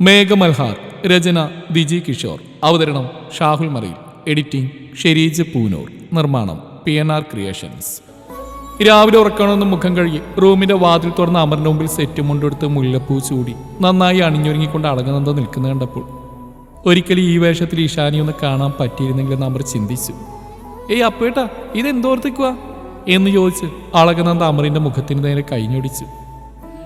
മേഘമൽഹാർ രചന ദിജി കിഷോർ. അവതരണം ഷാഹുൽ മറിയിൽ. എഡിറ്റിംഗ് ഷെരീജ് പൂനൂർ. നിർമ്മാണം P N R creations. രാവിലെ ഉറക്കണമെന്ന് മുഖം കഴുകി റൂമിന്റെ വാതിൽ തുറന്ന അമറിന്റെ മുമ്പിൽ സെറ്റ് മുണ്ടെടുത്ത് മുല്ലപ്പൂ ചൂടി. നന്നായി അണിഞ്ഞൊരുങ്ങിക്കൊണ്ട് അടങ്ങുന്നത് നിൽക്കുന്ന കണ്ടപ്പോൾ ഒരിക്കലും ഈ വേഷത്തിൽ ഈശാനി ഒന്ന് കാണാൻ പറ്റിയിരുന്നെങ്കിൽ അമർ ചിന്തിച്ചു. ഏയ് അപ്പേട്ടാ ഇതെന്തോർത്തിക്കുക എന്ന് ചോദിച്ച് അളകനന്ദ അമറിന്റെ മുഖത്തിന് നേരെ കൈഞ്ഞൊടിച്ചു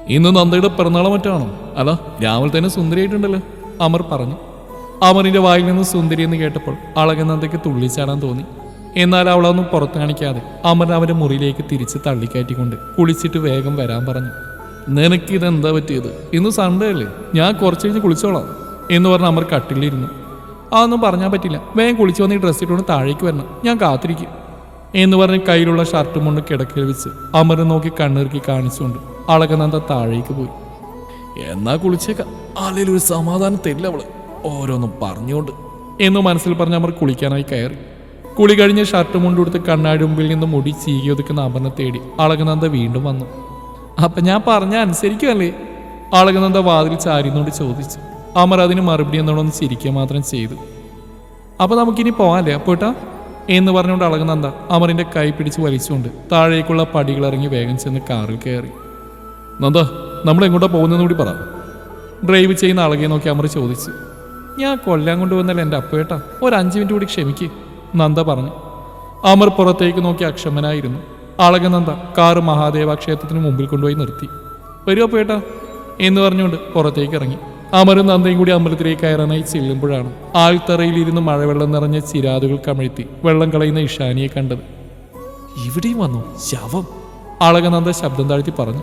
ഇന്ന് നന്ദയുടെ പിറന്നാളോ മറ്റാണോ അല്ല രാവിലെ തന്നെ സുന്ദരിയായിട്ടുണ്ടല്ലോ അമർ പറഞ്ഞു. അമറിന്റെ വായിൽ നിന്ന് സുന്ദരി എന്ന് കേട്ടപ്പോൾ അളകൻ നന്ദയ്ക്ക് തുള്ളിച്ചാടാൻ തോന്നി. എന്നാൽ അവളൊന്നും പുറത്ത് കാണിക്കാതെ അമർ അവന്റെ മുറിയിലേക്ക് തിരിച്ച് തള്ളിക്കയറ്റിക്കൊണ്ട് കുളിച്ചിട്ട് വേഗം വരാൻ പറഞ്ഞു. നിനക്ക് ഇതെന്താ പറ്റിയത്? ഇന്ന് സൺഡേ അല്ലേ? ഞാൻ കുറച്ച് കഴിഞ്ഞ് കുളിച്ചോളാം എന്ന് പറഞ്ഞ് അമർ കട്ടിലിരുന്നു. അതൊന്നും പറഞ്ഞാൽ പറ്റില്ല. വേഗം കുളിച്ച് വന്ന് ഈ ഡ്രസ്സ് ഇട്ടുകൊണ്ട് താഴേക്ക് വരണം. ഞാൻ കാത്തിരിക്കും. എന്ന് പറഞ്ഞ് കയ്യിലുള്ള ഷർട്ടും കൊണ്ട് കിടക്കയിൽ വെച്ച് അമരം നോക്കി കണ്ണിറുക്കി കാണിച്ചുകൊണ്ട് അളകനന്ദ താഴേക്ക് പോയി. എന്നാ കുളിച്ചേക്കാം. അല്ലെങ്കിൽ ഒരു സമാധാനം തരില്ല അവൾ. ഓരോന്നും പറഞ്ഞുകൊണ്ട്. എന്ന് മനസ്സിൽ പറഞ്ഞ് അമർ കുളിക്കാനായി കയറി. കുളി കഴിഞ്ഞ് ഷർട്ട് കൊണ്ട് കൊടുത്ത് കണ്ണാടി മുമ്പിൽ നിന്ന് മുടി ചീകി ഒതുക്കുന്ന അമറിനെ തേടി അളകനന്ദ വീണ്ടും വന്നു. അപ്പൊ ഞാൻ പറഞ്ഞ അനുസരിക്കുമല്ലേ അളകനന്ദ വാതിൽ ചാരിന്നോട് ചോദിച്ചു. അമർ അതിന് മറുപടി എന്നോടൊന്ന് ചിരിക്കുക മാത്രം ചെയ്തു. അപ്പൊ നമുക്കിനി പോവാല്ലേ? അപ്പോട്ടാ എന്ന് പറഞ്ഞുകൊണ്ട് അളകുന്നന്ത അമറിന്റെ കൈ പിടിച്ച് വലിച്ചുകൊണ്ട് താഴേക്കുള്ള പടികൾ ഇറങ്ങി വേഗം ചെന്ന് കാറിൽ കയറി. നന്ദ നമ്മൾ എങ്ങോട്ടാ പോകുന്നതെന്ന് കൂടി പറ. ഡ്രൈവ് ചെയ്യുന്ന അളകെ നോക്കി അമർ ചോദിച്ചു. ഞാൻ കൊല്ലാൻ കൊണ്ടുവന്നല്ല എന്റെ അപ്പേട്ടാ ഒരു അഞ്ച് മിനിറ്റ് കൂടി ക്ഷമിക്ക്. നന്ദ പറഞ്ഞു. അമർ പുറത്തേക്ക് നോക്കി അക്ഷമനായിരുന്നു. അളകനന്ദ കാറ് മഹാദേവ ക്ഷേത്രത്തിന് മുമ്പിൽ കൊണ്ടുപോയി നിർത്തി. വരുമോ അപ്പേട്ടാ എന്ന് പറഞ്ഞുകൊണ്ട് പുറത്തേക്ക് ഇറങ്ങി. അമരും നന്ദയും കൂടി അമ്പലത്തിലേക്ക് കയറാനായി ചെല്ലുമ്പോഴാണ് ആൽത്തറയിലിരുന്ന് മഴവെള്ളം നിറഞ്ഞ ചിരാതുകൾ കമഴ്ത്തി വെള്ളം കളയുന്ന ഇഷാനിയെ കണ്ടത്. ഇവിടെയും വന്നു. ശവം. അളകനന്ദ ശബ്ദം താഴ്ത്തി പറഞ്ഞു.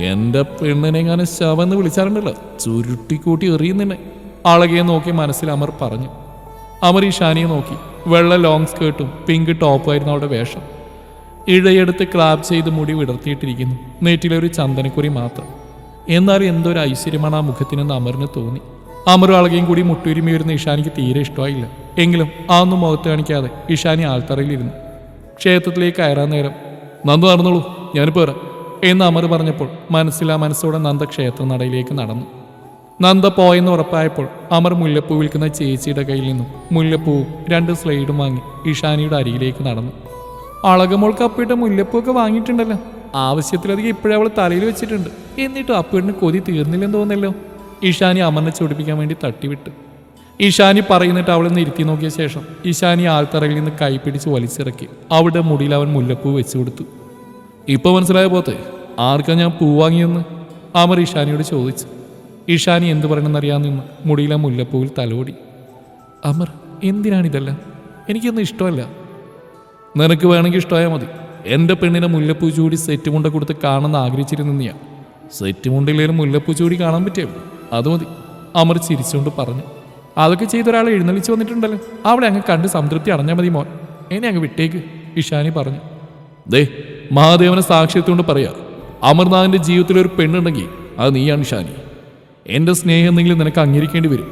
എന്റെ പെണ്ണിനെ എങ്ങനെ ശവം എന്ന് വിളിച്ചാറുണ്ടല്ലോ ചുരുട്ടിക്കൂട്ടി എറിയുന്നിന്നെ അളകയെ നോക്കി മനസ്സിൽ അമർ പറഞ്ഞു. അമർ ഇഷാനിയെ നോക്കി. വെള്ള ലോങ് സ്കേർട്ടും പിങ്ക് ടോപ്പും ആയിരുന്നു അവളുടെ വേഷം. ഇഴയെടുത്ത് ക്ലാപ്പ് ചെയ്ത് മുടി വിടർത്തിയിട്ടിരിക്കുന്നു. നെറ്റിലൊരു ചന്ദനക്കുറി മാത്രം. എന്നാലും എന്തൊരു ഐശ്വര്യമാണ് ആ മുഖത്തിനെന്ന് അമറിന് തോന്നി. അമർ അളകയും കൂടി മുട്ടുരുമി വരുന്ന ഇഷാനിക്ക് തീരെ ഇഷ്ടമായില്ല. എങ്കിലും ആ ഒന്നും മുഖത്ത് കാണിക്കാതെ ഇഷാനി ആൾത്തറയിലിരുന്നു ക്ഷേത്രത്തിലേക്ക് കയറാൻ നേരം നന്ദ നടന്നോളൂ ഞാനിപ്പോൾ വരാം എന്ന് അമർ പറഞ്ഞപ്പോൾ മനസ്സിലാ മനസ്സോടെ നന്ദ ക്ഷേത്ര നടയിലേക്ക് നടന്നു. നന്ദ പോയെന്ന് ഉറപ്പായപ്പോൾ അമർ മുല്ലപ്പൂ വിൽക്കുന്ന ചേച്ചിയുടെ കയ്യിൽ നിന്നും മുല്ലപ്പൂവും രണ്ട് സ്ലൈഡും വാങ്ങി ഇഷാനിയുടെ അരികിലേക്ക് നടന്നു. അളകമോൾക്ക് മുല്ലപ്പൂ ഒക്കെ വാങ്ങിയിട്ടുണ്ടല്ലോ ആവശ്യത്തിലധികം ഇപ്പോഴേ അവൾ തലയിൽ വെച്ചിട്ടുണ്ട്. എന്നിട്ടും അപ്പയുടെ കൊതി തീർന്നില്ലെന്ന് തോന്നല്ലോ ഇഷാനി അമറിനെ ചൊടിപ്പിക്കാൻ വേണ്ടി തട്ടിവിട്ടു. ഇഷാനി പറയുന്നിട്ട് അവളെ നിർത്തി നോക്കിയ ശേഷം ഇഷാനി ആൾത്തറയിൽ നിന്ന് കൈ പിടിച്ച് വലിച്ചിറക്കി. അവളുടെ മുടിയിൽ അവൻ മുല്ലപ്പൂ വെച്ചു കൊടുത്തു. ഇപ്പൊ മനസ്സിലായ പോത്തെ ആർക്കാ ഞാൻ പൂ വാങ്ങിയെന്ന്? അമർ ഇഷാനിയോട് ചോദിച്ചു. ഇഷാനി എന്തു പറയണമെന്നറിയാൻ നിന്ന് മുടിയിലെ മുല്ലപ്പൂവിൽ തലോടി. അമർ എന്തിനാണിതെല്ലാം? എനിക്കൊന്നും ഇഷ്ടമല്ല. നിനക്ക് വേണമെങ്കിൽ ഇഷ്ടമായാൽ മതി. എന്റെ പെണ്ണിനെ മുല്ലപ്പൂ ചൂടി സെറ്റ് മുണ്ട കൊടുത്ത് കാണുന്ന ആഗ്രഹിച്ചിരുന്നിയാ സെറ്റ് മുണ്ടില്ലേലും മുല്ലപ്പൂ ചൂടി കാണാൻ പറ്റിയുള്ളൂ അത് മതി. അമർ ചിരിച്ചുകൊണ്ട് പറഞ്ഞു. അതൊക്കെ ചെയ്ത ഒരാളെ എഴുന്നള്ളിച്ച് വന്നിട്ടുണ്ടല്ലോ. അവിടെ അങ്ങ് കണ്ട് സംതൃപ്തി അടഞ്ഞാൽ മതി മോൻ. ഇനി അങ്ങ് വിട്ടേക്ക് ഇഷാനി പറഞ്ഞു. ദേ മഹാദേവനെ സാക്ഷ്യത്തോണ്ട് പറയാ. അമർനാഥിന്റെ ജീവിതത്തിൽ ഒരു പെണ്ണുണ്ടെങ്കിൽ അത് നീയാണ് ഇഷാനി. എന്റെ സ്നേഹം എന്തെങ്കിലും നിനക്ക് അംഗീകരിക്കേണ്ടി വരും.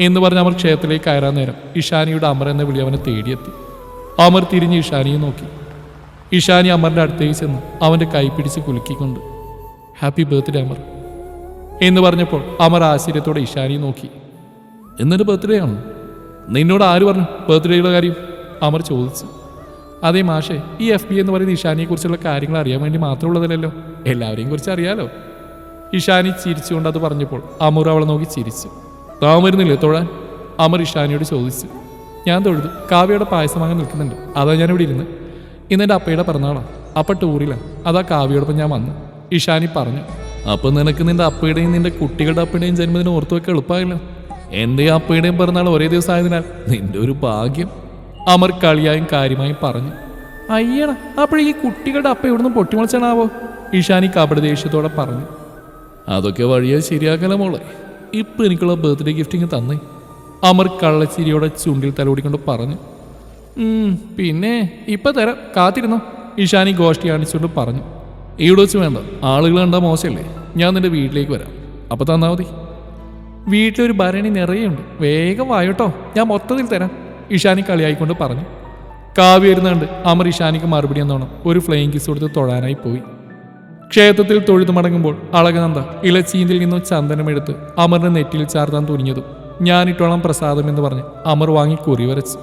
എന്ന് പറഞ്ഞ് അമർ ക്ഷേത്രത്തിലേക്ക് കയറാൻ നേരം ഇഷാനിയുടെ അമർ എന്ന വിളി അവനെ തേടിയെത്തി. അമർ തിരിഞ്ഞ് ഇഷാനിയെ നോക്കി. ഇഷാനി അമറിന്റെ അടുത്തേക്ക് ചെന്ന് അവന്റെ കൈ പിടിച്ച് കുലുക്കിക്കൊണ്ട് ഹാപ്പി ബർത്ത്ഡേ അമർ. എന്ന് പറഞ്ഞപ്പോൾ അമർ ആശ്ചര്യത്തോടെ ഇഷാനി നോക്കി. എന്നൊരു ബർത്ത്ഡേ ആണോ? നിന്നോട് ആര് പറഞ്ഞു ബർത്ത്ഡേയുടെ കാര്യം? അമർ ചോദിച്ചു. അതേ മാഷേ ഈ എഫ് ബി എന്ന് പറയുന്ന ഇഷാനിയെക്കുറിച്ചുള്ള കാര്യങ്ങൾ അറിയാൻ വേണ്ടി മാത്രമുള്ളതല്ലോ എല്ലാവരെയും കുറിച്ച് അറിയാലോ. ഇഷാനി ചിരിച്ചുകൊണ്ട് അത് പറഞ്ഞപ്പോൾ അമർ അവളെ നോക്കി ചിരിച്ചു. താൻ വരുന്നില്ലേ തൊഴാൻ? അമർ ഇഷാനിയോട് ചോദിച്ചു. ഞാൻ തൊഴുതു. കാവ്യയുടെ പായസം വാങ്ങാൻ നിൽക്കുന്നുണ്ട്. അതാ ഞാൻ ഇവിടെ ഇരുന്ന് ഇന്നെന്റെ അപ്പയുടെ പിറന്നാളാ. അപ്പ ടൂറിലാണ് അതാ കാവ്യയോടൊപ്പം ഞാൻ വന്നു. ഇഷാനി പറഞ്ഞു അപ്പൊ നിനക്ക് നിന്റെ അപ്പയുടെയും നിന്റെ കുട്ടികളുടെ അപ്പയുടെയും ജന്മദിനം ഓർത്തു വെക്കാൻ എളുപ്പമായില്ല. എന്റെയും അപ്പയുടെയും പിറന്നാൾ ഒരേ ദിവസം ആയതിനാൽ നിന്റെ ഒരു ഭാഗ്യം. അമർ കളിയായും കാര്യമായും പറഞ്ഞു അയ്യണ അപ്പോഴേ ഈ കുട്ടികളുടെ അപ്പ ഇവിടുന്ന് പൊട്ടിമുളച്ചാണാവോ? ഇഷാനി കപട ദേഷ്യത്തോടെ പറഞ്ഞു അതൊക്കെ വഴിയെ ശരിയാക്കല മോളെ. ഇപ്പൊ എനിക്കുള്ള ബർത്ത്ഡേ ഗിഫ്റ്റിങ് തന്നേ. അമർ കള്ളച്ചിരിയോടെ ചുണ്ടിൽ തലോടിക്കൊണ്ട് പറഞ്ഞു "ഉം, പിന്നെ ഇപ്പൊ തരാം. കാത്തിരുന്നോ? ഇഷാനി ഗോഷ്ടി കാണിച്ചുകൊണ്ട് പറഞ്ഞു. ഇവിടെ വെച്ച് വേണ്ട? ആളുകൾ കണ്ടാൽ മോശമല്ലേ ഞാൻ നിന്റെ വീട്ടിലേക്ക് വരാം. അപ്പൊ തന്നാ മതി. വീട്ടിലൊരു ഭരണി നിറയുണ്ട്. വേഗം വായോട്ടോ ഞാൻ മൊത്തത്തിൽ തരാം. ഇഷാനി കളിയായിക്കൊണ്ട് പറഞ്ഞു. കാവ്യ വരുന്നുണ്ട് അമർ ഇഷാനിക്ക് മറുപടി എന്നോണം ഒരു ഫ്ലെയിങ് കിസ് കൊടുത്ത് തൊഴാനായി പോയി. ക്ഷേത്രത്തിൽ തൊഴുതു മടങ്ങുമ്പോൾ അളകനന്ദ ഇലച്ചീന്തിൽ നിന്നും ചന്ദനമെടുത്ത് അമറിന് നെറ്റിയിൽ ചാർത്താൻ തുനിഞ്ഞതും ഞാനിട്ടോളം പ്രസാദം എന്ന് പറഞ്ഞ് അമർ വാങ്ങി കുറി വരച്ചു.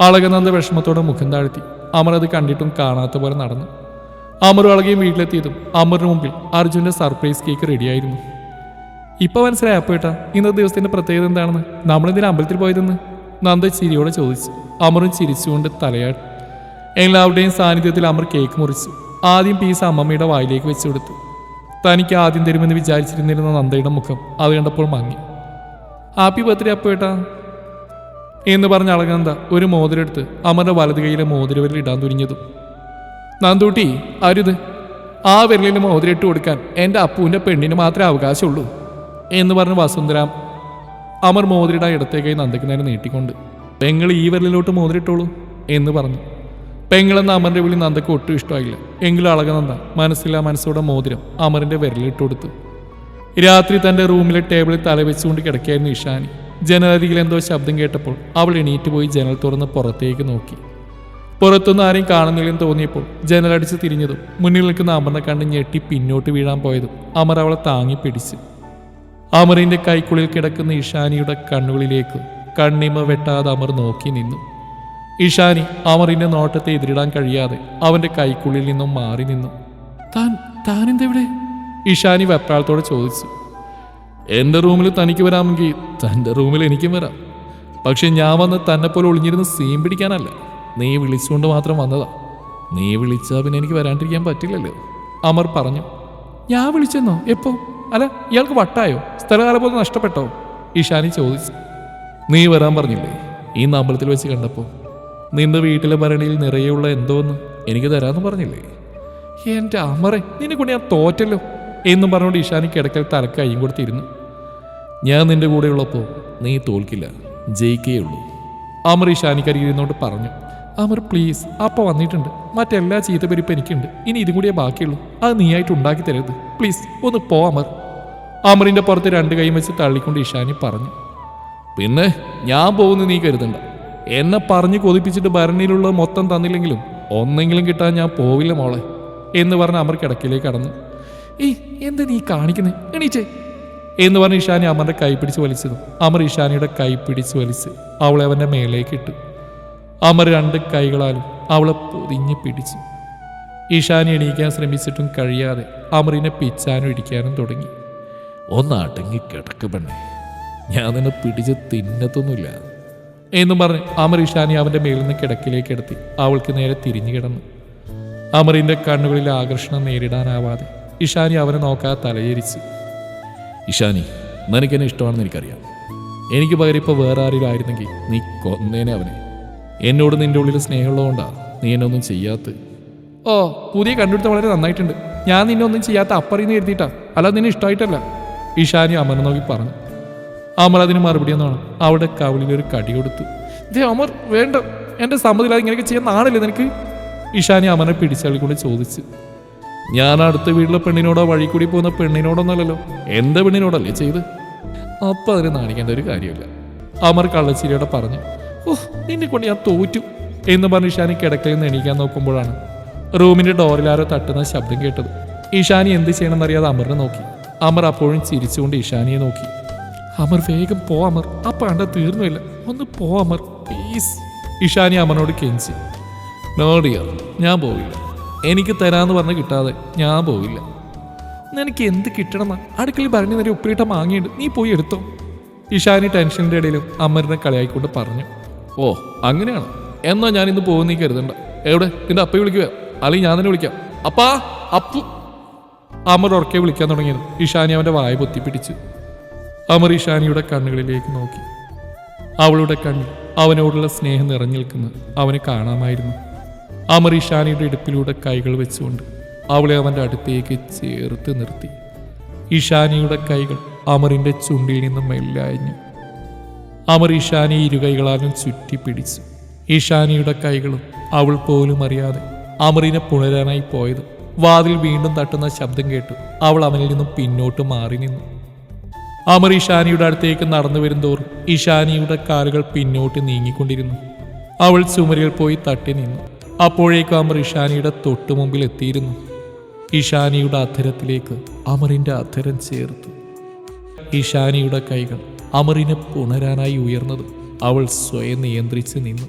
അളകനന്ദ വിഷമത്തോടെ മുഖം താഴ്ത്തി. അമർ അത് കണ്ടിട്ടും കാണാത്ത പോലെ നടന്നു. അമർ അളകയും വീട്ടിലെത്തിയതും അമറിന് മുമ്പിൽ അർജുന്റെ സർപ്രൈസ് കേക്ക് റെഡിയായിരുന്നു ഇപ്പൊ മനസ്സിലായി അപ്പേട്ട ഇന്നത്തെ ദിവസത്തിന്റെ പ്രത്യേകത എന്താണെന്ന്? നമ്മളെന്തിനാ അമ്പലത്തിൽ പോയതെന്ന്? നന്ദ ചിരിയോടെ ചോദിച്ചു. അമറും ചിരിച്ചുകൊണ്ട് തലയാട്ടി. എല്ലാവരുടെയും സാന്നിധ്യത്തിൽ അമർ കേക്ക് മുറിച്ചു ആദ്യം പീസ് അമ്മമ്മയുടെ വായിലേക്ക് വെച്ചു കൊടുത്തു. തനിക്ക് ആദ്യം തരുമെന്ന് വിചാരിച്ചിരുന്നിരുന്ന നന്ദയുടെ മുഖം അത് കണ്ടപ്പോൾ മങ്ങി. ഹാപ്പി ബർത്ത്ഡേ അപ്പേട്ടാ എന്ന് പറഞ്ഞ അളകനന്ദ ഒരു മോതിരെടുത്ത് അമറിന്റെ വലത് കൈയിലെ മോതിരവരിൽ ഇടാൻ തുനിഞ്ഞതും. നന്ദൂട്ടി അരുത്. ആ വിരലിന് മോതിരിട്ട് കൊടുക്കാൻ എന്റെ അപ്പുവിന്റെ പെണ്ണിന് മാത്രമേ അവകാശമുള്ളൂ എന്ന് പറഞ്ഞ് വസുന്ധരാം അമർ മോതിരിട ഇടത്തേക്കായി നന്ദയ്ക്ക് നേരെ നീട്ടിക്കൊണ്ട് പെങ്ങൾ ഈ വിരലിലോട്ട് മോതിരിട്ടോളൂ എന്ന് പറഞ്ഞു. പെങ്ങളെന്ന അമറിന്റെ വിളി നന്ദയ്ക്ക് ഒട്ടും ഇഷ്ടമായില്ല. എങ്കിലും അളകനന്ദ മനസ്സില്ലാ മനസ്സോടെ മോതിരം അമറിന്റെ വിരലിട്ട് കൊടുത്തു. രാത്രി തന്റെ റൂമിലെ ടേബിളിൽ തലവെച്ചുകൊണ്ട് കിടക്കുകയായിരുന്നു ഇഷാനി. ജനലരികിൽ എന്തോ ശബ്ദം കേട്ടപ്പോൾ അവൾ എണീറ്റ് പോയി ജനൽ തുറന്ന് പുറത്തേക്ക് നോക്കി. പുറത്തുനിന്ന് ആരെയും കാണുന്നില്ലെന്ന് തോന്നിയപ്പോൾ ജനലടിച്ച് തിരിഞ്ഞതും മുന്നിൽ നിൽക്കുന്ന അമറിനെ കണ്ട് ഞെട്ടി പിന്നോട്ട് വീഴാൻ പോയതും അമർ അവളെ താങ്ങി പിടിച്ചു. അമറിന്റെ കൈക്കുള്ളിൽ കിടക്കുന്ന ഇഷാനിയുടെ കണ്ണുകളിലേക്ക് കണ്ണിമ വെട്ടാതെ അമർ നോക്കി നിന്നു. ഇഷാനി അമറിന്റെ നോട്ടത്തെ എതിരിടാൻ കഴിയാതെ അവന്റെ കൈക്കുള്ളിൽ നിന്നും മാറി നിന്നു. താൻ താനെന്തെവിടെ? ഇഷാനി വെപ്രാളത്തോടെ ചോദിച്ചു. എന്റെ റൂമിൽ തനിക്ക് വരാമെങ്കിൽ തന്റെ റൂമിൽ എനിക്കും വരാം. പക്ഷെ ഞാൻ വന്ന് തന്നെ പോലെ ഒളിഞ്ഞിരുന്ന് സീൻ പിടിക്കാനല്ല. നീ വിളിച്ചുകൊണ്ട് മാത്രം വന്നതാ. നീ വിളിച്ചാ പിന്നെ എനിക്ക് വരാണ്ടിരിക്കാൻ പറ്റില്ലല്ലോ. അമർ പറഞ്ഞു ഞാൻ വിളിച്ചെന്നോ? എപ്പോ? അല്ല ഇയാൾക്ക് വട്ടായോ? സ്ഥലകാലബോധം നഷ്ടപ്പെട്ടോ? ഇഷാനി ചോദിച്ചു. നീ വരാൻ പറഞ്ഞില്ലേ? ഈ അമ്പലത്തിൽ വെച്ച് കണ്ടപ്പോൾ നിന്റെ വീട്ടിലെ ഭരണിയിൽ നിറയെയുള്ള എന്തോന്ന്? എനിക്ക് തരാമെന്ന് പറഞ്ഞില്ലേ? എന്റെ അമറെ നിന്നെ കൊണ്ട് ഞാൻ തോറ്റല്ലോ. എന്നും പറഞ്ഞുകൊണ്ട് ഇഷാനി ഇടയ്ക്കൽ തലക്ക് കൈയും കൊടുത്തിരുന്നു. ഞാൻ നിന്റെ കൂടെ ഉള്ളപ്പോൾ നീ തോൽക്കില്ല ജയിക്കേ ഉള്ളൂ അമർ ഇഷാനിക്കരികിൽ ഇരുന്നോണ്ട് പറഞ്ഞു. അമർ പ്ലീസ് അപ്പ വന്നിട്ടുണ്ട്. മറ്റെല്ലാ ചീത്തപ്പെരിപ്പ് എനിക്കുണ്ട്. ഇനി ഇതും കൂടിയേ ബാക്കിയുള്ളൂ. അത് നീയായിട്ട് ഉണ്ടാക്കി തരരുത്. പ്ലീസ് ഒന്ന് പോ അമർ. അമറിന്റെ പുറത്ത് രണ്ട് കൈയും വെച്ച് തള്ളിക്കൊണ്ട് ഇഷാനി പറഞ്ഞു. പിന്നെ ഞാൻ പോകുന്ന നീ കരുതണ്ട. എന്നെ പറഞ്ഞ് കൊതിപ്പിച്ചിട്ട് ഭരണിയിലുള്ളത് മൊത്തം തന്നില്ലെങ്കിലും ഒന്നെങ്കിലും കിട്ടാൻ ഞാൻ പോവില്ല മോളെ എന്ന് പറഞ്ഞ് അമർ കിടക്കിലേക്ക് കടന്നു. ഏയ് എന്താ നീ കാണിക്കുന്നത് എണീച്ചേ. എന്ന് പറഞ്ഞ് ഇഷാനി അമറിന്റെ കൈ പിടിച്ച് വലിച്ചതും അമർ ഇഷാനിയുടെ കൈ പിടിച്ച് വലിച്ച് അവളെ അവന്റെ മേലേക്ക് ഇട്ടു. അമർ രണ്ട് കൈകളാലും അവളെ പൊതിഞ്ഞ് പിടിച്ചു. ഇഷാനി എണീക്കാൻ ശ്രമിച്ചിട്ടും കഴിയാതെ അമറിനെ പിച്ചാനും ഇടിക്കാനും തുടങ്ങി. ഒന്നടങ്ങി കിടക്ക് പെണ്ണേ. ഞാൻ നിന്നെ പിടിച്ച് തിന്നത്തൊന്നുമില്ല. എന്നും പറഞ്ഞ് അമർ ഇഷാനി അവന്റെ മേലിൽ നിന്ന് കിടക്കിലേക്ക് എടുത്തി അവൾക്ക് നേരെ തിരിഞ്ഞു കിടന്നു. അമറിന്റെ കണ്ണുകളിലെ ആകർഷണം നേരിടാനാവാതെ ഇഷാനി അവനെ നോക്കാതെ തലയിരിച്ച്. ഇഷാനി നിനക്കെന്നെ ഇഷ്ടമാണെന്ന് എനിക്കറിയാം. എനിക്ക് പകരം ഇപ്പോൾ വേറെ ആരെങ്കിലും ആയിരുന്നെങ്കിൽ നീ കൊന്നേനെ അവനെ. എന്നോട് നിന്റെ ഉള്ളിൽ സ്നേഹമുള്ളതുകൊണ്ടാണ് നീ എന്നെ ഒന്നും ചെയ്യാത്ത ഓ പുതിയ കണ്ടുപിടുത്തം വളരെ നന്നായിട്ടുണ്ട്. ഞാൻ നിന്നെ ഒന്നും ചെയ്യാത്ത അപ്പറിന്ന് എഴുതിയിട്ടാ അല്ല നിന്നെ ഇഷ്ടമായിട്ടല്ല. ഇഷാനി അമർ നോക്കി പറഞ്ഞു. അമർ അതിന് മറുപടി എന്നാണ് അവിടെ കവിളിൽ ഒരു കടി കൊടുത്തു. ദേ അമർ വേണ്ട. എന്റെ സമ്മതിയില്ലാതെ ഇങ്ങനെയൊക്കെ ചെയ്യാൻ നാണില്ലേ നിനക്ക്? ഇഷാനി അമറിനെ പിടിച്ചള്ളിക്കൊണ്ട് ചോദിച്ചു. ഞാൻ അടുത്ത വീട്ടിലെ പെണ്ണിനോടോ വഴി കൂടി പോകുന്ന പെണ്ണിനോടൊന്നല്ലല്ലോ എന്റെ പെണ്ണിനോടല്ലേ ചെയ്ത്? അപ്പൊ അതിന് നാണിക്കേണ്ട ഒരു കാര്യമില്ല. അമർ കള്ളച്ചിരിയോടെ പറഞ്ഞു ഓഹ് നിന്നെ കൊണ്ട് ഞാൻ തോറ്റു. എന്ന് പറഞ്ഞ് ഇഷാനി കിടക്കയിൽ നിന്ന് എണീക്കാൻ നോക്കുമ്പോഴാണ് റൂമിന്റെ ഡോറിൽ ആരോ തട്ടുന്ന ശബ്ദം കേട്ടത്. ഇഷാനി എന്ത് ചെയ്യണമെന്നറിയാതെ അമറിനെ നോക്കി. അമർ അപ്പോഴും ചിരിച്ചുകൊണ്ട് ഇഷാനിയെ നോക്കി. അമർ വേഗം പോ അമർ. ആ പണ്ട തീർന്നില്ല. ഒന്ന് പോ അമർ പ്ലീസ്. ഇഷാനി അമറിനോട് കെഞ്ചി. No dear. ഞാൻ പോവില്ല. എനിക്ക് തരാന്ന് പറഞ്ഞ് കിട്ടാതെ ഞാൻ പോവില്ല. നിനക്ക് എന്ത് കിട്ടണം അടുക്കളയിൽ പറഞ്ഞു നേരെ ഉപ്പിലിട്ട മാങ്ങിയുണ്ട്. നീ പോയി എടുത്തോ. ഇഷാനി ടെൻഷന്റെ ഇടയിലും അമ്മരനെ കളിയായിക്കൊണ്ട് പറഞ്ഞു. ഓ അങ്ങനെയാണ്? എന്നാ ഞാൻ ഇന്ന് പോകുന്ന കരുതണ്ട. എവിടെ? നിന്റെ അപ്പയെ വിളിക്കുക അല്ലെങ്കിൽ ഞാൻ തന്നെ വിളിക്കാം. അപ്പാ അപ്പു. അമർ ഉറക്കെ വിളിക്കാൻ തുടങ്ങിയത് ഇഷാനി അവന്റെ വായ പൊത്തിപ്പിടിച്ചു അമർ ഇഷാനിയുടെ കണ്ണുകളിലേക്ക് നോക്കി. അവളുടെ കണ്ണിൽ അവനോടുള്ള സ്നേഹം നിറഞ്ഞു നിൽക്കുന്നത് അവന് കാണാമായിരുന്നു. അമർ ഇടുപ്പിലൂടെ കൈകൾ വെച്ചുകൊണ്ട് അവളെ അവന്റെ അടുത്തേക്ക് ചേർത്ത് നിർത്തി. ഇഷാനിയുടെ കൈകൾ അമറിന്റെ ചുണ്ടിൽ നിന്നും മെല്ലായഞ്ഞു അമർ ഇഷാനി ഇരുകൈകളാലും ചുറ്റി പിടിച്ചു. ഇഷാനിയുടെ കൈകളും അവൾ പോലും അറിയാതെ അമറിനെ പുണരാനായി പോയത് വാതിൽ വീണ്ടും തട്ടുന്ന ശബ്ദം കേട്ടു അവൾ അവനിൽ നിന്നും പിന്നോട്ട് മാറി നിന്നു. അമർ ഇഷാനിയുടെ അടുത്തേക്ക് നടന്നു വരുന്തോറും ഇഷാനിയുടെ കാലുകൾ പിന്നോട്ട് നീങ്ങിക്കൊണ്ടിരുന്നു. അവൾ ചുമരിൽ പോയി തട്ടി നിന്നു. അപ്പോഴേക്കും അമർ ഇഷാനിയുടെ തൊട്ടു മുമ്പിൽ എത്തിയിരുന്നു. ഇഷാനിയുടെ അധരത്തിലേക്ക് അമറിന്റെ അധരം ചേർത്തു. ഇഷാനിയുടെ കൈകൾ അമറിനെ പുണരാനായി ഉയർന്നത് അവൾ സ്വയം നിയന്ത്രിച്ച് നിന്നു.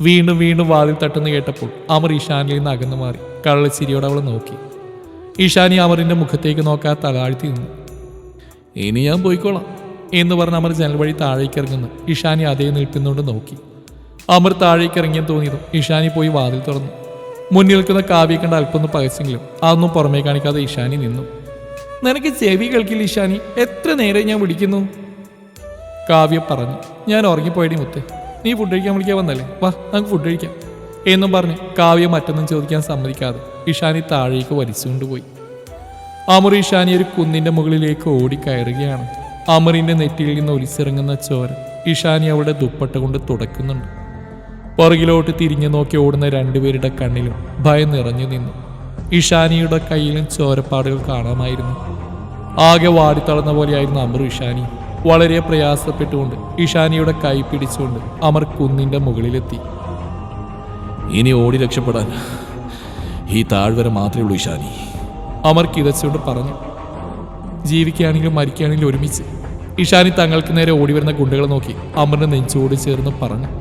വീണ്ടും വീണ്ടും വാതിൽ തട്ടുന്ന കേട്ടപ്പോൾ അമർ ഇഷാനിൽ നിന്ന് അകന്നു മാറി. കള്ളച്ചിരിയോടെ അവൾ നോക്കി. ഇഷാനി അമറിന്റെ മുഖത്തേക്ക് നോക്കാതെ തലാഴ്ത്തി നിന്നു. ഇനി ഞാൻ പോയിക്കോളാം എന്ന് പറഞ്ഞ് അമർ ജനൽ വഴി താഴേക്ക് ഇറങ്ങുന്നു. ഇഷാനി അതേ നീട്ടുന്നുകൊണ്ട് നോക്കി. അമർ താഴേക്ക് ഇറങ്ങിയെന്ന് തോന്നിയതും. ഇഷാനി പോയി വാതിൽ തുറന്നു. മുന്നിൽ നിൽക്കുന്ന കാവ്യ കണ്ട അല്പം ഒന്ന് പകച്ചെങ്കിലും അതൊന്നും പുറമേ കാണിക്കാതെ ഇഷാനി നിന്നു. നിനക്ക് ചെവി കേൾക്കില്ല ഇഷാനി. എത്ര നേരം ഞാൻ വിളിക്കുന്നു? കാവ്യ പറഞ്ഞു. ഞാൻ ഉറങ്ങിപ്പോയടി മുത്തേ. നീ ഫുഡ് കഴിക്കാൻ വിളിക്കാൻ വന്നല്ലേ? വാ നമുക്ക് ഫുഡ് കഴിക്കാം. എന്നും പറഞ്ഞ് കാവ്യ മറ്റൊന്നും ചോദിക്കാൻ സമ്മതിക്കാതെ ഇഷാനി താഴേക്ക് വലിച്ചുകൊണ്ടുപോയി അമർ ഇഷാനി ഒരു കുന്നിന്റെ മുകളിലേക്ക് ഓടിക്കയറുകയാണ്. അമറിന്റെ നെറ്റിയിൽ നിന്ന് ഒലിച്ചിറങ്ങുന്ന ചോര ഇഷാനി അവളുടെ ദുപ്പട്ട കൊണ്ട് തുടക്കുന്നുണ്ട്. പുറകിലോട്ട് തിരിഞ്ഞു നോക്കി ഓടുന്ന രണ്ടുപേരുടെ കണ്ണിലും ഭയം നിറഞ്ഞു നിന്നു. ഇഷാനിയുടെ കയ്യിലും ചോരപ്പാടുകൾ കാണാമായിരുന്നു. ആകെ വാടിത്തളർന്ന പോലെയായിരുന്നു അമർ ഇഷാനി. വളരെ പ്രയാസപ്പെട്ടുകൊണ്ട് ഇഷാനിയുടെ കൈ പിടിച്ചുകൊണ്ട് അമർ കുന്നിന്റെ മുകളിലെത്തി. ഇനി ഓടി രക്ഷപ്പെടാൻ ഈ താഴ്വര മാത്രമേ ഉള്ളൂ ഇഷാനി. അമർ കിതച്ചുകൊണ്ട് പറഞ്ഞു. ജീവിക്കുകയാണെങ്കിലും മരിക്കുകയാണെങ്കിലും ഒരുമിച്ച്. ഇഷാനി തങ്ങൾക്ക് നേരെ ഓടി വരുന്ന ഗുണ്ടകളെ നോക്കി അമറിന് നെഞ്ചോട് ചേർന്ന് പറഞ്ഞു.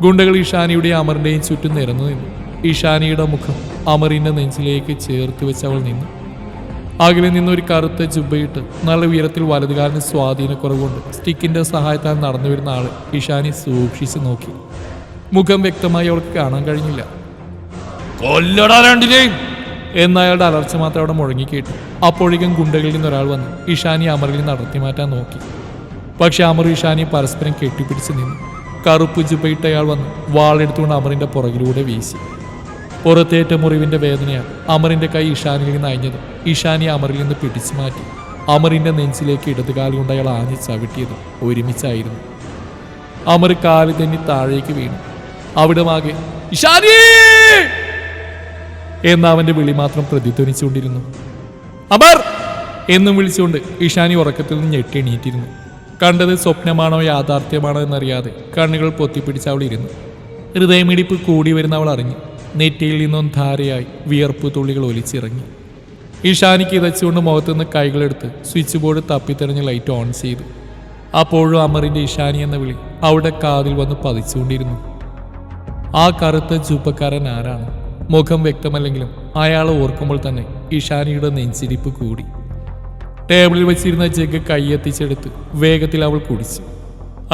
ഗുണ്ടകൾ ഇഷാനിയുടെയും അമറിന്റെയും ചുറ്റും നിരന്നു നിന്നു. ഇഷാനിയുടെ മുഖം അമറിന്റെ നെഞ്ചിലേക്ക് ചേർത്ത് വെച്ച് അവൾ നിന്നു. അകലിൽ നിന്ന് ഒരു കറുത്ത ജുബയിട്ട് നല്ല ഉയരത്തിൽ വലതുകാലിന് സ്വാധീനക്കുറവുകൊണ്ട് സ്റ്റിക്കിന്റെ സഹായത്താൽ നടന്നു വരുന്ന ആൾ ഇഷാനി സൂക്ഷിച്ച് നോക്കി. മുഖം വ്യക്തമായി അവൾക്ക് കാണാൻ കഴിഞ്ഞില്ല. കൊല്ലടാ രണ്ടിനെയും! എന്നയാളുടെ അലർച്ച മാത്രം അവിടെ മുഴങ്ങിക്കേട്ടു. അപ്പോഴേക്കും ഗുണ്ടകളിൽ നിന്ന് ഒരാൾ വന്ന്. ഇഷാനി അമറിൽ നടത്തി മാറ്റാൻ നോക്കി. പക്ഷെ അമർ ഇഷാനി പരസ്പരം കെട്ടിപ്പിടിച്ച് നിന്നു. കറുപ്പ് ജുബയിട്ട് അയാൾ വന്ന് വാളെടുത്തുകൊണ്ട് അമറിന്റെ പുറകിലൂടെ വീശി. പുറത്തേറ്റ മുറിവിന്റെ വേദനയാണ് അമറിന്റെ കൈ ഇഷാനിൽ നിന്ന് അയഞ്ഞത് ഇഷാനി അമറിൽ നിന്ന് പിടിച്ചു മാറ്റി. അമറിന്റെ നെഞ്ചിലേക്ക് ഇടതുകാൽ കൊണ്ട് അയാൾ ആഞ്ഞു ചവിട്ടിയത് ഒരുമിച്ചായിരുന്നു. അമർ കാൽ തന്നെ താഴേക്ക് വീണു. അവിടെ മാകെ ഇഷാനി! എന്ന അവന്റെ വിളി മാത്രം പ്രതിധ്വനിച്ചുകൊണ്ടിരുന്നു. അമർ! എന്നും വിളിച്ചുകൊണ്ട് ഇഷാനി ഉറക്കത്തിൽ നിന്ന് ഞെട്ടി എണീറ്റിരുന്നു. കണ്ടത് സ്വപ്നമാണോ യാഥാർത്ഥ്യമാണോ എന്നറിയാതെ കണ്ണുകൾ പൊത്തിപ്പിടിച്ച് അവൾ ഇരുന്നു. ഹൃദയമിടിപ്പ് കൂടി വരുന്ന അവൾ അറിഞ്ഞു. നെറ്റിയിൽ നിന്നും ധാരയായി വിയർപ്പ് തുള്ളികൾ ഒലിച്ചിറങ്ങി. ഇഷാനിക്ക് ഇതച്ചുകൊണ്ട് മുഖത്തുനിന്ന് കൈകളെടുത്ത് സ്വിച്ച് ബോർഡ് തപ്പിത്തെറിഞ്ഞ് ലൈറ്റ് ഓൺ ചെയ്തു. അപ്പോഴും അമറിന്റെ ഇഷാനി എന്ന വിളി അവിടെ കാതിൽ വന്ന് പതിച്ചുകൊണ്ടിരുന്നു. ആ കറുത്ത ചൂപ്പക്കാരൻ ആരാണ്? മുഖം വ്യക്തമല്ലെങ്കിലും അയാളെ ഓർക്കുമ്പോൾ തന്നെ ഇഷാനിയുടെ നെഞ്ചിരിപ്പ് കൂടി. ടേബിളിൽ വെച്ചിരുന്ന ജഗ് കൈയെത്തിച്ചെടുത്ത് വേഗത്തിൽ അവൾ കുടിച്ചു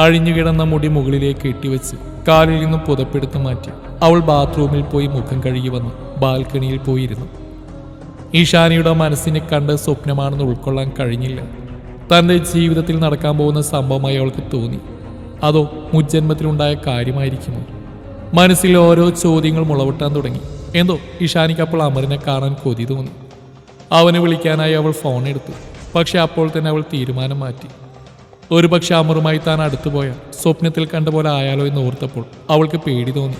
അഴിഞ്ഞു കിടന്ന മുടി മുകളിലേക്ക് കെട്ടിവെച്ച് കാലിൽ നിന്നും പുതപ്പെടുത്ത് മാറ്റി അവൾ ബാത്റൂമിൽ പോയി മുഖം കഴുകി വന്ന് ബാൽക്കണിയിൽ പോയിരുന്നു. ഈഷാനിയുടെ മനസ്സിനെ കണ്ട് സ്വപ്നമാണെന്ന് ഉൾക്കൊള്ളാൻ കഴിഞ്ഞില്ല. തന്റെ ജീവിതത്തിൽ നടക്കാൻ പോകുന്ന സംഭവമായി അവൾക്ക് തോന്നി. അതോ മുജ്ജന്മത്തിലുണ്ടായ കാര്യമായിരിക്കുമോ? മനസ്സിൽ ഓരോ ചോദ്യങ്ങൾ മുളവിട്ടാൻ തുടങ്ങി. എന്തോ ഇഷാനിക്ക് അപ്പോൾ അമറിനെ കാണാൻ കൊതി തോന്നി. അവനെ വിളിക്കാനായി അവൾ ഫോൺ എടുത്തു പക്ഷെ അപ്പോൾ തന്നെ അവൾ തീരുമാനം മാറ്റി. ഒരു പക്ഷെ അമറുമായി താൻ അടുത്തുപോയ സ്വപ്നത്തിൽ കണ്ട പോലെ ആയാലോ എന്ന് ഓർത്തപ്പോൾ അവൾക്ക് പേടി തോന്നി.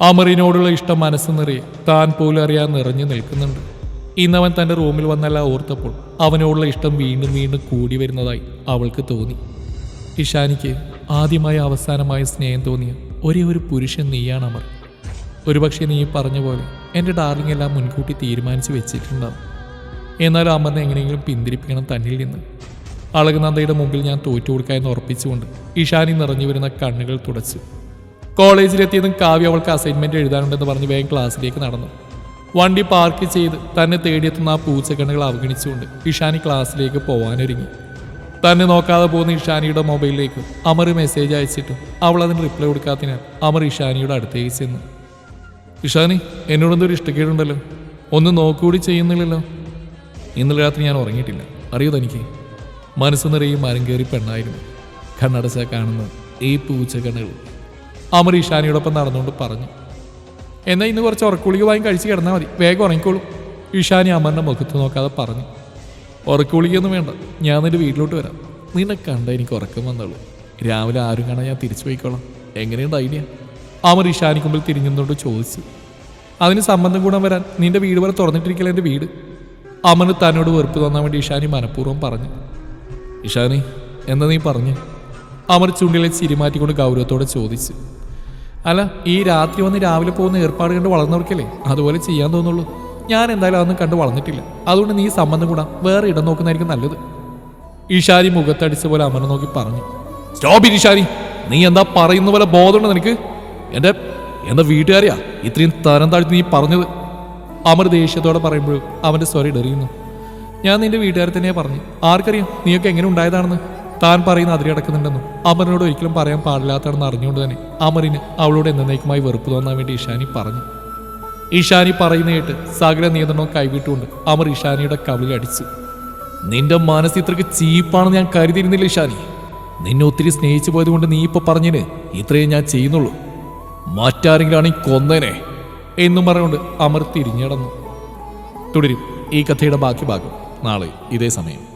അമറിനോടുള്ള ഇഷ്ടം മനസ്സ് നിറയെ താൻ പോലും അറിയാൻ നിറഞ്ഞു നിൽക്കുന്നുണ്ട്. ഇന്നവൻ തന്റെ റൂമിൽ വന്നല്ല ഓർത്തപ്പോൾ അവനോടുള്ള ഇഷ്ടം വീണ്ടും വീണ്ടും കൂടി വരുന്നതായി അവൾക്ക് തോന്നി. ഇഷാനിക്ക് ആദ്യമായി അവസാനമായ സ്നേഹം തോന്നിയ ഒരേ ഒരു പുരുഷൻ നീയാണ് അമർ. ഒരുപക്ഷെ നീ പറഞ്ഞ പോലെ എന്റെ ഡാർലിംഗ് എല്ലാം മുൻകൂട്ടി തീരുമാനിച്ചു വെച്ചിട്ടുണ്ടാവും. എന്നാലും അമ്മനെ എങ്ങനെയെങ്കിലും പിന്തിരിപ്പിക്കണം തന്നിൽ നിന്ന്. അളകുനന്ദയുടെ മുമ്പിൽ ഞാൻ തോറ്റു കൊടുക്കാമെന്ന് ഉറപ്പിച്ചുകൊണ്ട് ഇഷാനി നിറഞ്ഞു വരുന്ന കണ്ണുകൾ തുടച്ചു. കോളേജിലെത്തിയതും കാവ്യ അവൾക്ക് അസൈൻമെന്റ് എഴുതാനുണ്ടെന്ന് പറഞ്ഞ് വേഗം ക്ലാസ്സിലേക്ക് നടന്നു. വണ്ടി പാർക്ക് ചെയ്ത് തന്നെ തേടിയെത്തുന്ന ആ പൂച്ചക്കണ്ണുകൾ അവഗണിച്ചുകൊണ്ട് ഇഷാനി ക്ലാസ്സിലേക്ക് പോവാനൊരുങ്ങി. തന്നെ നോക്കാതെ പോകുന്ന ഇഷാനിയുടെ മൊബൈലിലേക്ക് അമർ മെസ്സേജ് അയച്ചിട്ടും അവൾ അതിന് റിപ്ലൈ കൊടുക്കാത്തതിനാൽ അമർ ഇഷാനിയുടെ അടുത്തേക്ക് ചെന്നു. ഇഷാനി എന്നോടൊന്നൊരു ഇഷ്ടക്കേടുണ്ടല്ലോ? ഒന്ന് നോക്കുകൂടി ചെയ്യുന്നില്ലല്ലോ? ഇന്നലെ രാത്രി ഞാൻ ഉറങ്ങിയിട്ടില്ല. അറിയോ തനിക്ക്? മനസ്സ് നിറയും മരം കയറി പെണ്ണായിരുന്നു. കണ്ണടച്ച കാണുന്ന ഈ പൂച്ച കണ്ണുകൾ. അമർ നടന്നുകൊണ്ട് പറഞ്ഞു എന്നാൽ ഇന്ന് കുറച്ച് ഉറക്കുളിക വാങ്ങി കഴിച്ച് കിടന്നാൽ മതി. വേഗം ഉറങ്ങിക്കോളൂ. ഇഷാനി അമറിന്റെ മുഖത്ത് നോക്കാതെ പറഞ്ഞു ഉറക്കുളിക്കൊന്നും വേണ്ട. ഞാൻ നിന്റെ വീട്ടിലോട്ട് വരാം. നിന്നെ കണ്ട എനിക്ക് ഉറക്കം വന്നുള്ളൂ രാവിലെ ആരും കാണാൻ ഞാൻ തിരിച്ചു പോയിക്കോളാം. എങ്ങനെയുണ്ട് ഐഡിയ? അമർ തിരിഞ്ഞുകൊണ്ട് ചോദിച്ചു അതിന് സംബന്ധം കൂടാൻ വരാൻ നിന്റെ വീട് വരെ തുറന്നിട്ടിരിക്കല എന്റെ വീട്? അമന് തന്നോട് വെറുപ്പ് തോന്നാൻ വേണ്ടി ഇഷാനി മനഃപൂർവം പറഞ്ഞു. ഇഷാനി എന്താ നീ പറഞ്ഞു? അമർ ചുണ്ടിലെ ചിരിമാറ്റിക്കൊണ്ട് ഗൗരവത്തോടെ ചോദിച്ചു. അല്ല ഈ രാത്രി വന്ന് രാവിലെ പോകുന്ന ഏർപ്പാട് കണ്ട് വളർന്നവർക്കല്ലേ അതുപോലെ ചെയ്യാൻ തോന്നുള്ളൂ. ഞാൻ എന്തായാലും അതൊന്നും കണ്ട് വളർന്നിട്ടില്ല. അതുകൊണ്ട് നീ സംബന്ധം കൂടാ. വേറെ ഇടം നോക്കുന്നതായിരിക്കും നല്ലത്. ഇഷാരി മുഖത്തടിച്ച പോലെ അമനെ നോക്കി പറഞ്ഞു. സ്റ്റോപ്പ് ഇഷാരി നീ എന്താ പറയുന്ന പോലെ ബോധമുണ്ട് നിനക്ക്? എന്റെ എന്റെ വീട്ടുകാരെയാ. ഇത്രയും തരം താഴ്ത്തി നീ പറഞ്ഞത്. അമർ ദേഷ്യത്തോടെ പറയുമ്പോഴും അവന്റെ സ്വരം ഇടറിയുന്നു. ഞാൻ നിന്റെ വീട്ടുകാരെ തന്നെയാ പറഞ്ഞു. ആർക്കറിയാം നീയൊക്കെ എങ്ങനെ ഉണ്ടായതാണെന്ന്. താൻ പറയുന്ന അതിരി അടക്കുന്നുണ്ടെന്നും അമറിനോട് ഒരിക്കലും പറയാൻ പാടില്ലാത്തതാണെന്ന് അറിഞ്ഞുകൊണ്ട് തന്നെ അമറിന് അവളോട് എന്നേക്കുമായി വെറുപ്പ് തോന്നാൻ വേണ്ടി ഇഷാനി പറഞ്ഞു. ഇഷാനി പറയുന്ന കേട്ട് സകല നിയന്ത്രണവും കൈവിട്ടുകൊണ്ട് അമർ ഇഷാനിയുടെ കവിളിൽ അടിച്ചു. നിന്റെ മനസ്സ് ഇത്രയ്ക്ക് ചീപ്പാണെന്ന് ഞാൻ കരുതിയിരുന്നില്ല ഇഷാനി നിന്നെ ഒത്തിരി സ്നേഹിച്ചു പോയത് കൊണ്ട് നീ ഇപ്പൊ പറഞ്ഞിന് ഇത്രയും ഞാൻ ചെയ്യുന്നുള്ളൂ. മറ്റാരെങ്കിലാണെങ്കിൽ കൊന്നേനെ. എന്നും പറഞ്ഞുകൊണ്ട് അമർ തിരിഞ്ഞടന്നു തുടരും ഈ കഥയുടെ ബാക്കി ഭാഗം നാളെ ഇതേ സമയം.